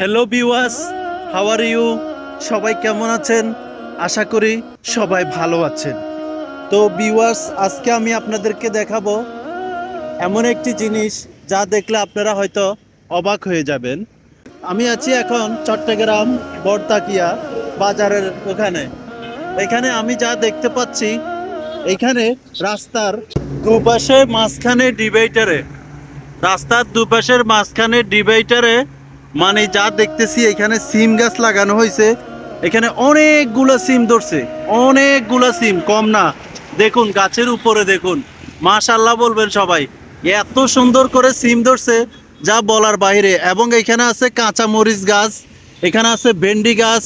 Hello বিওয়াস how are you সবাই কেমন আছেন? আশা করি সবাই ভালো আছেন। তো বিওয়ার্স আজকে আমি আপনাদেরকে দেখাবো এমন একটি জিনিস যা দেখলে আপনারা হয়তো অবাক হয়ে যাবেন। আমি আছি এখন চট্টগ্রাম বড়তাকিয়া বাজারের ওখানে। এখানে আমি যা দেখতে পাচ্ছি, এখানে রাস্তার দুপাশে মাঝখানে ডিভাইডারে রাস্তার দুপাশের মাঝখানে ডিভাইডারে মানে যা দেখতেছি, এখানে সিম গাছ লাগানো হয়েছে। এখানে অনেকগুলো সিম ধরছে। অনেকগুলো সিম, কম না। দেখুন, গাছের উপরে দেখুন। মাশাল্লাহ বলবেন সবাই, এত সুন্দর করে সিম ধরছে, যা বলার বাইরে। এবং এখানে আছে কাঁচা মরিচ গাছ, এখানে আছে ভেন্ডি গাছ,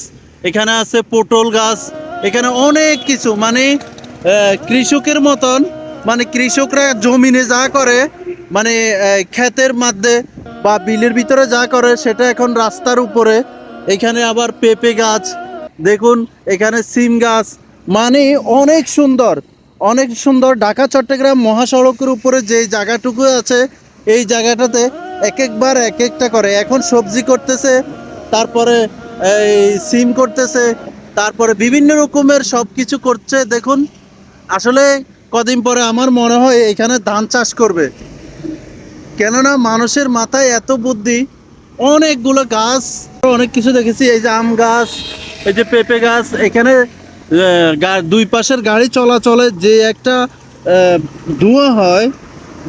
এখানে আছে পটল গাছ, এখানে অনেক কিছু। মানে কৃষকের মতন মানে কৃষকরা জমিনে যা করে মানে ক্ষেতের মধ্যে বা বিলের ভিতরে যা করে সেটা এখন রাস্তার উপরে। এখানে আবার পেঁপে গাছ, দেখুন, এখানে সিম গাছ। মানে অনেক সুন্দর অনেক সুন্দর। ঢাকা, চট্টগ্রাম মহাসড়কের উপরে যে জায়গাটুকু আছে, এই জায়গাটাতে এক একবার এক একটা করে। এখন সবজি করতেছে, তারপরে এই সিম করতেছে, তারপরে বিভিন্ন রকমের সব কিছু করছে। দেখুন, আসলে কদিন পরে আমার মনে হয় এখানে ধান চাষ করবে। কেননা মানুষের মাথায় এত বুদ্ধি, অনেকগুলো গাছ, অনেক কিছু দেখেছি, এই যে আম গাছ, এই যে পেঁপে গাছ, এখানে দুই পাশের গাড়ি চলাচলে যে একটা ধোঁয়া হয়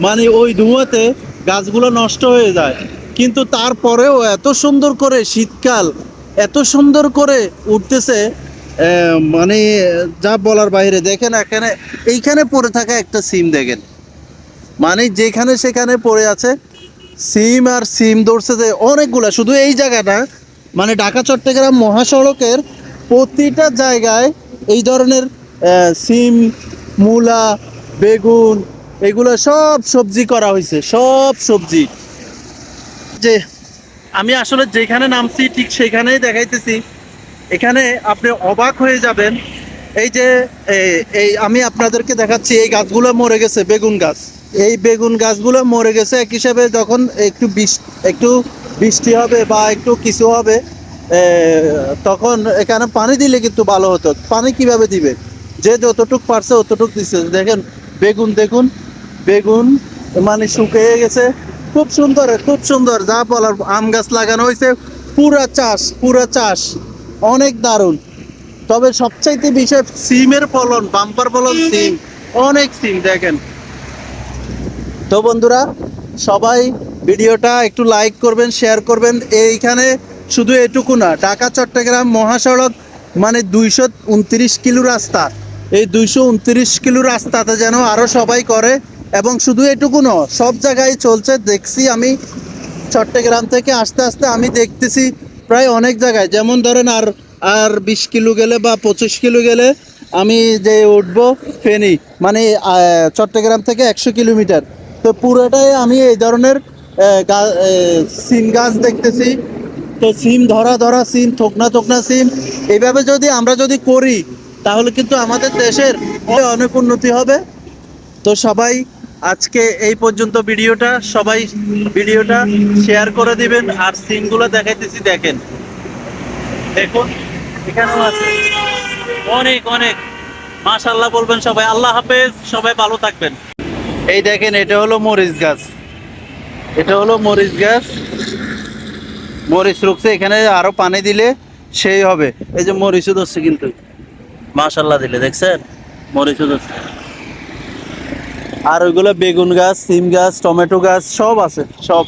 মানে ওই ধোঁয়াতে গাছগুলো নষ্ট হয়ে যায়। কিন্তু তারপরেও এত সুন্দর করে শীতকাল, এত সুন্দর করে উঠতেছে মানে যা বলার বাইরে, দেখেন এখানে, এইখানে পড়ে থাকা একটা সিম, দেখেন। মানে যেখানে সেখানে পড়ে আছে, সিম আর সিম ধরছে যে অনেকগুলা, শুধু এই জায়গাটা। মানে ঢাকা, চট্টগ্রাম মহাসড়কের প্রতিটা জায়গায় এই ধরনের সিম, মূলা, বেগুন, এগুলো সব সবজি করা হয়েছে, সব সবজি। যে আমি আসলে যেখানে নামছি, ঠিক সেখানেই দেখাইতেছি। এখানে আপনি অবাক হয়ে যাবেন, এই যে এই আমি আপনাদেরকে দেখাচ্ছি, এই গাছগুলো মরে গেছে, বেগুন গাছ। এই বেগুন গাছগুলো মরে গেছে। এক হিসাবে যখন একটু একটু বৃষ্টি হবে বা একটু কিছু হবে তখন এখানে পানি দিলে কিন্তু ভালো হতো। পানি কীভাবে দিবে? যে যতটুক পারছে অতটুক দিচ্ছে দেখেন, বেগুন, দেখুন, বেগুন মানে শুকিয়ে গেছে। খুব সুন্দর খুব সুন্দর। যা বলার, আম গাছ লাগানো হয়েছে। পুরা চাষ পুরা চাষ। অনেক দারুণ। তবে সবচাইতে বিষয় সিমের ফলন, বাম্পার ফলন সিম। অনেক সিম, দেখেন। তো বন্ধুরা, সবাই ভিডিওটা একটু লাইক করবেন শেয়ার করবেন। এইখানে শুধু এটুকু না, ঢাকা, চট্টগ্রাম, মহাসড়ক মানে দুইশো উনত্রিশ কিলো রাস্তা। এই দুইশো উনত্রিশ কিলো রাস্তাতে যেন আরও সবাই করে, এবং শুধু এটুকু না, সব জায়গায় চলছে। দেখছি আমি চট্টগ্রাম থেকে আস্তে আস্তে আমি দেখতেছি প্রায় অনেক জায়গায়। যেমন ধরেন, আর আর বিশ কিলো গেলে বা পঁচিশ কিলো গেলে আমি যে উঠবো ফেনি মানে চট্টগ্রাম থেকে একশো কিলোমিটার। তো পুরোটাই আমি এই ধরনের সিম গাছ দেখতেছি। তো সিম ধরা ধরা সিম, থোকনা থোকনা সিম। এইভাবে যদি আমরা যদি করি, তাহলে কিন্তু আমাদের দেশের অনেক উন্নতি হবে। তো সবাই আজকে এই পর্যন্ত ভিডিওটা, সবাই ভিডিওটা শেয়ার করে দিবেন আর সিমগুলো দেখাইতেছি, দেখেন। দেখুন, এখানেও আছে। অনেক অনেক। মাশাল্লাহ বলবেন সবাই। আল্লাহ হাফেজ, সবাই ভালো থাকবেন। এই দেখেন, এটা হলো মরিচ গাছ। এটা হলো মরিচ গাছ। মরিচ রুখছে, এখানে আরও পানি দিলে সেই হবে। এই যে মরিচও ধরছে কিন্তু। মাশাল্লাহ দিলে, দেখছেন? মরিচও ধরছে। আর ওইগুলো বেগুন গাছ, সিম গাছ, টমেটো গাছ, সব আছে, সব।